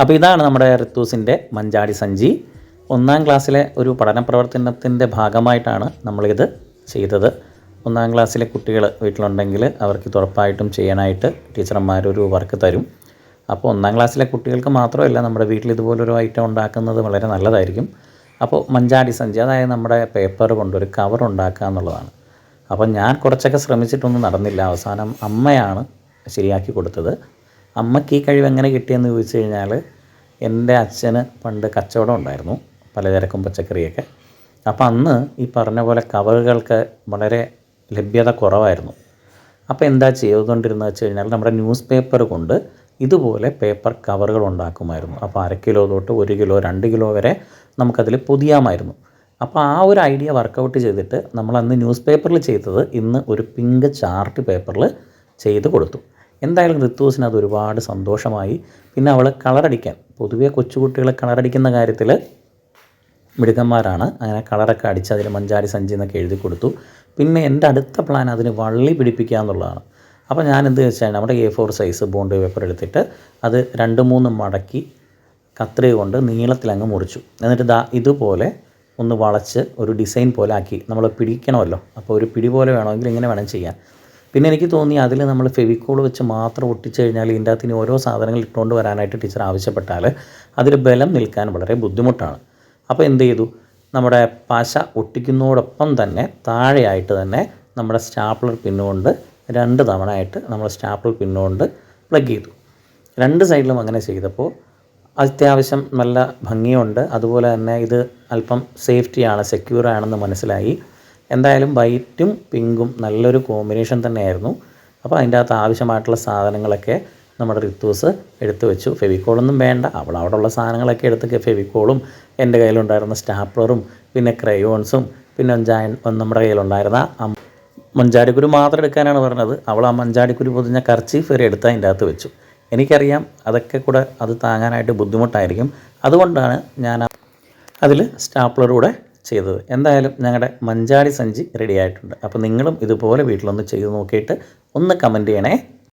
അപ്പോൾ ഇതാണ് നമ്മുടെ റിത്തൂസിന്റെ മഞ്ചാടി സഞ്ചി. ഒന്നാം ക്ലാസ്സിലെ ഒരു പഠന പ്രവർത്തനത്തിന്റെ ഭാഗമായിട്ടാണ് നമ്മളിത് ചെയ്തത്. ഒന്നാം ക്ലാസ്സിലെ കുട്ടികൾ വീട്ടിലുണ്ടെങ്കിൽ അവർക്ക് ഇത് ഉറപ്പായിട്ടും ചെയ്യാനായിട്ട് ടീച്ചർമാർ ഒരു വർക്ക് തരും. അപ്പോൾ ഒന്നാം ക്ലാസ്സിലെ കുട്ടികൾക്ക് മാത്രമല്ല നമ്മുടെ വീട്ടിൽ ഇതുപോലൊരു ഐറ്റം ഉണ്ടാക്കുന്നത് വളരെ നല്ലതായിരിക്കും. അപ്പോൾ മഞ്ചാടി സഞ്ചി അതായത് നമ്മുടെ പേപ്പർ കൊണ്ട് ഒരു കവർ ഉണ്ടാക്കുക എന്നുള്ളതാണ്. അപ്പോൾ ഞാൻ കുറച്ചൊക്കെ ശ്രമിച്ചിട്ടൊന്നും നടന്നില്ല. അവസാനം അമ്മയാണ് ശരിയാക്കി കൊടുത്തത്. അമ്മയ്ക്ക് ഈ കഴിവ് എങ്ങനെ കിട്ടിയെന്ന് ചോദിച്ചു കഴിഞ്ഞാൽ എന്റെ അച്ഛന് പണ്ട് കച്ചവടം ഉണ്ടായിരുന്നു പലചരക്കും പച്ചക്കറിയൊക്കെ. അപ്പോൾ അന്ന് ഈ പറഞ്ഞ പോലെ കവറുകൾക്ക് വളരെ ലഭ്യത കുറവായിരുന്നു. അപ്പോൾ എന്താ ചെയ്തുകൊണ്ടിരുന്നത് വെച്ച് കഴിഞ്ഞാൽ നമ്മുടെ ന്യൂസ് പേപ്പർ കൊണ്ട് ഇതുപോലെ പേപ്പർ കവറുകൾ ഉണ്ടാക്കുമായിരുന്നു. അപ്പോൾ അര കിലോ തൊട്ട് ഒരു കിലോ രണ്ട് കിലോ വരെ നമുക്കതിൽ പൊതിയാമായിരുന്നു. അപ്പോൾ ആ ഒരു ഐഡിയ വർക്കൗട്ട് ചെയ്തിട്ട് നമ്മൾ അന്ന് ന്യൂസ് പേപ്പറിൽ ചെയ്തത് ഇന്ന് ഒരു പിങ്ക് ചാർട്ട് പേപ്പറിൽ ചെയ്ത് കൊടുത്തു. എന്തായാലും ഋത്തുസിന് അത് ഒരുപാട് സന്തോഷമായി. പിന്നെ അവൾ കളറടിക്കാൻ. പൊതുവേ കൊച്ചുകുട്ടികളെ കളറടിക്കുന്ന കാര്യത്തിൽ മിടുക്കന്മാരാണ്. അങ്ങനെ കളറൊക്കെ അടിച്ച് അതിൽ മഞ്ചാടി സഞ്ചി എന്നൊക്കെ എഴുതി കൊടുത്തു. പിന്നെ എന്റെ അടുത്ത പ്ലാൻ അതിന് വള്ളി പിടിപ്പിക്കുക എന്നുള്ളതാണ്. അപ്പോൾ ഞാൻ എന്ത് വെച്ചാൽ നമ്മുടെ A four size bond paper എടുത്തിട്ട് അത് രണ്ട് മൂന്ന് മടക്കി കത്രിക കൊണ്ട് നീളത്തിൽ അങ്ങ് മുറിച്ചു. എന്നിട്ട് ദാ ഇതുപോലെ ഒന്ന് വളച്ച് ഒരു ഡിസൈൻ പോലെ ആക്കി. നമ്മൾ പിടിക്കണമല്ലോ. അപ്പോൾ ഒരു പിടി പോലെ വേണമെങ്കിൽ ഇങ്ങനെ വേണം ചെയ്യാൻ. പിന്നെ എനിക്ക് തോന്നി അതിൽ നമ്മൾ ഫെവിക്കോൾ വെച്ച് മാത്രം ഒട്ടിച്ച് കഴിഞ്ഞാൽ ഇതിന്റെ അകത്ത് ഇനി ഓരോ സാധനങ്ങൾ ഇട്ടുകൊണ്ട് വരാനായിട്ട് ടീച്ചർ ആവശ്യപ്പെട്ടാൽ അതിൽ ബലം നിൽക്കാൻ വളരെ ബുദ്ധിമുട്ടാണ്. അപ്പോൾ എന്ത് ചെയ്തു? നമ്മുടെ പശ ഒട്ടിക്കുന്നതോടൊപ്പം തന്നെ താഴെയായിട്ട് തന്നെ നമ്മുടെ സ്റ്റാപ്ലർ പിന്നുകൊണ്ട് രണ്ട് തവണയായിട്ട് നമ്മൾ സ്റ്റാപ്ലർ പിന്നുകൊണ്ട് പ്ലഗ് ചെയ്തു. രണ്ട് സൈഡിലും അങ്ങനെ ചെയ്തപ്പോൾ അത്യാവശ്യം നല്ല ഭംഗിയുണ്ട്. അതുപോലെ തന്നെ ഇത് അല്പം സേഫ്റ്റിയാണ് സെക്യൂർ ആണെന്ന് മനസ്സിലായി. എന്തായാലും വൈറ്റും പിങ്കും നല്ലൊരു കോമ്പിനേഷൻ തന്നെയായിരുന്നു. അപ്പോൾ അതിന്റെ അകത്ത് ആവശ്യമായിട്ടുള്ള സാധനങ്ങളൊക്കെ നമ്മുടെ റിത്തൂസ് എടുത്തു വെച്ചു. ഫെവിക്കോളൊന്നും വേണ്ട. അവൾ അവിടെ ഉള്ള സാധനങ്ങളൊക്കെ എടുത്ത് ഫെവിക്കോളും എന്റെ കയ്യിലുണ്ടായിരുന്ന സ്റ്റാപ്ലറും പിന്നെ ക്രയോൺസും പിന്നെ ജായൻ നമ്മുടെ കയ്യിലുണ്ടായിരുന്ന മഞ്ചാടിക്കുരു മാത്രം എടുക്കാനാണ് പറഞ്ഞത്. അവൾ ആ മഞ്ചാടിക്കുരു പൊതിഞ്ഞ കർച്ചീഫ് വരെ എടുത്ത് അതിന്റെ അകത്ത് വെച്ചു. എനിക്കറിയാം അതൊക്കെ കൂടെ അത് താങ്ങാനായിട്ട് ബുദ്ധിമുട്ടായിരിക്കും. അതുകൊണ്ടാണ് ഞാൻ അതിൽ സ്റ്റാപ്ലർ കൂടെ ചെയ്തത്. എന്തായാലും ഞങ്ങളുടെ മഞ്ചാടി സഞ്ചി റെഡി ആയിട്ടുണ്ട്. അപ്പോൾ നിങ്ങളും ഇതുപോലെ വീട്ടിലൊന്ന് ചെയ്ത് നോക്കിയിട്ട് ഒന്ന് കമന്റ് ചെയ്യണേ.